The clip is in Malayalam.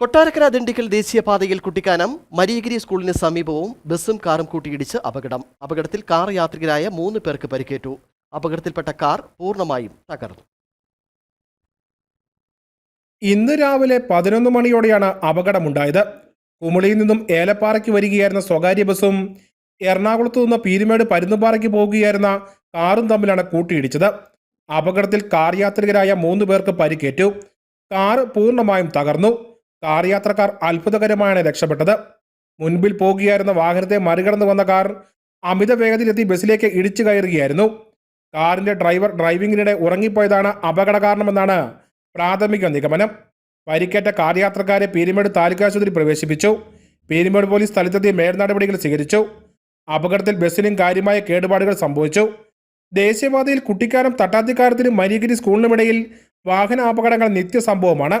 കൊട്ടാരക്കര ദിണ്ടിക്കൽ ദേശീയപാതയിൽ കുട്ടിക്കാനം മരിയഗിരി സ്കൂളിന് സമീപവും ബസ്സും കാറും കൂട്ടിയിടിച്ച് അപകടം. അപകടത്തിൽ കാർ യാത്രികരായ മൂന്ന് പേർക്ക് പരിക്കേറ്റു. അപകടത്തിൽപ്പെട്ട കാർ പൂർണമായും തകർന്നു. ഇന്ന് രാവിലെ പതിനൊന്ന് മണിയോടെയാണ് അപകടമുണ്ടായത്. കുമളിയിൽ നിന്നും ഏലപ്പാറയ്ക്ക് വരികയായിരുന്ന സ്വകാര്യ ബസ്സും എറണാകുളത്തു നിന്ന് പീരുമേട് പരുന്നുപാറയ്ക്ക് പോകുകയായിരുന്ന കാറും തമ്മിലാണ് കൂട്ടിയിടിച്ചത്. അപകടത്തിൽ കാർ യാത്രികരായ മൂന്ന് പേർക്ക് പരിക്കേറ്റു. കാർ പൂർണമായും തകർന്നു. കാർ യാത്രക്കാർ അത്ഭുതകരമായാണ് രക്ഷപ്പെട്ടത്. മുൻപിൽ പോകുകയായിരുന്ന വാഹനത്തെ മറികടന്നു വന്ന കാർ അമിത വേഗതയിലെത്തി ബസ്സിലേക്ക് ഇടിച്ചു കയറുകയായിരുന്നു. കാറിന്റെ ഡ്രൈവർ ഡ്രൈവിംഗിനിടെ ഉറങ്ങിപ്പോയതാണ് അപകട കാരണമെന്നാണ് പ്രാഥമിക നിഗമനം. പരിക്കേറ്റ കാർ യാത്രക്കാരെ പീരുമേട് താലൂക്ക് ആശുപത്രി പ്രവേശിപ്പിച്ചു. പീരുമേട് പോലീസ് സ്ഥലത്തെത്തി മേൽനടപടികൾ സ്വീകരിച്ചു. അപകടത്തിൽ ബസ്സിനും കാര്യമായ കേടുപാടുകൾ സംഭവിച്ചു. ദേശീയപാതയിൽ കുട്ടിക്കാനം തട്ടാത്തിക്കാരത്തിനും മരീഗിരി സ്കൂളിനുമിടയിൽ വാഹന അപകടങ്ങൾ നിത്യസംഭവമാണ്.